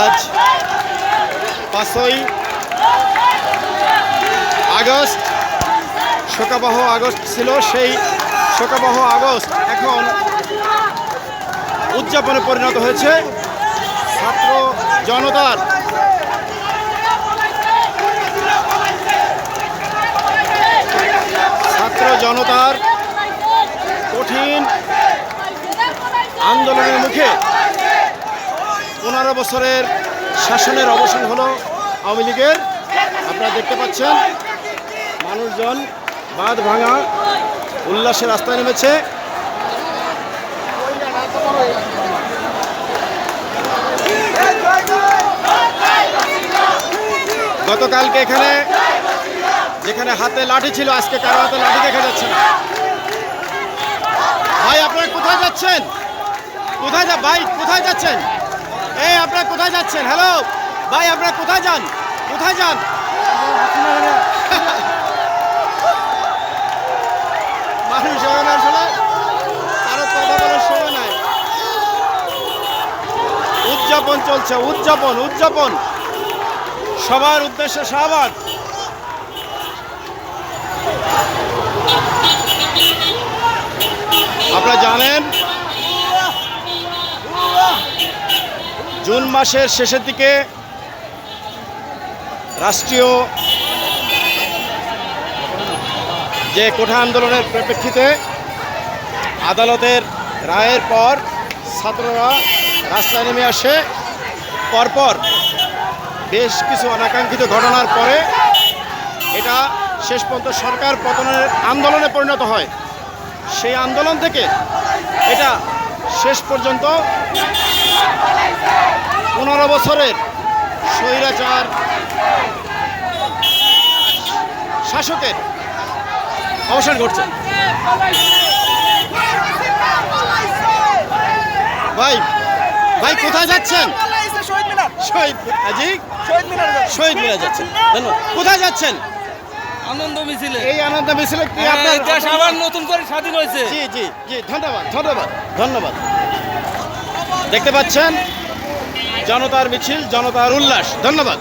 আজ পাঁচই আগস্ট, শোকাবহ আগস্ট ছিল, সেই শোকাবহ আগস্ট এখন উদযাপনে পরিণত হয়েছে। ছাত্র জনতার ছাত্র জনতার কঠিন আন্দোলনের মুখে পনেরো বছরের শাসনের অবসান হলো আওয়ামী লীগের। আপনারা দেখতে পাচ্ছেন, মানুষজন বাঁধ ভাঙা, উল্লাসে রাস্তায় নেমেছে। গতকালকে এখানে, যেখানে হাতে লাঠি ছিল, আজকে কারও হাতে লাঠি দেখা যাচ্ছে ভাই, আপনারা কোথায় যাচ্ছেন? কোথায় যা ভাই, কোথায় যাচ্ছেন? এই, আপনারা কোথায় যাচ্ছেন? হ্যালো ভাই, আপনারা কোথায় যান? কোথায় যান? সময় নাই। উদযাপন চলছে, উদযাপন উদযাপন। সবার উদ্দেশ্যে শাহবাগ। আপনারা জানেন জুন মাসের শেষের দিকে রাষ্ট্রীয় যে কোঠা আন্দোলনের পরিপ্রেক্ষিতে আদালতের রায়ের পর ছাত্ররা রাস্তায় নেমে আসে। পরপর বেশ কিছু অনাকাঙ্ক্ষিত ঘটনার পরে এটা শেষ পর্যন্ত সরকার পতনের আন্দোলনে পরিণত হয়। সেই আন্দোলন থেকে এটা শেষ পর্যন্ত পনেরো বছরের স্বৈরাচার শাসকের অবসান ঘটছে। ভাই ভাই কোথায় যাচ্ছেন? শহীদ মিনার। শহীদ আজি শহীদ মিনার শহীদ মিলে যাচ্ছেন। ধন্যবাদ। কোথায় যাচ্ছেন? আনন্দ মিছিলে। এই আনন্দ মিছিলে কি হ্যাঁ, আপনার দেশ আবার নতুন করে স্বাধীন হয়েছে। জি জি জি ধন্যবাদ ধন্যবাদ ধন্যবাদ। দেখতে পাচ্ছেন জনতার মিছিল জনতার উল্লাস। ধন্যবাদ।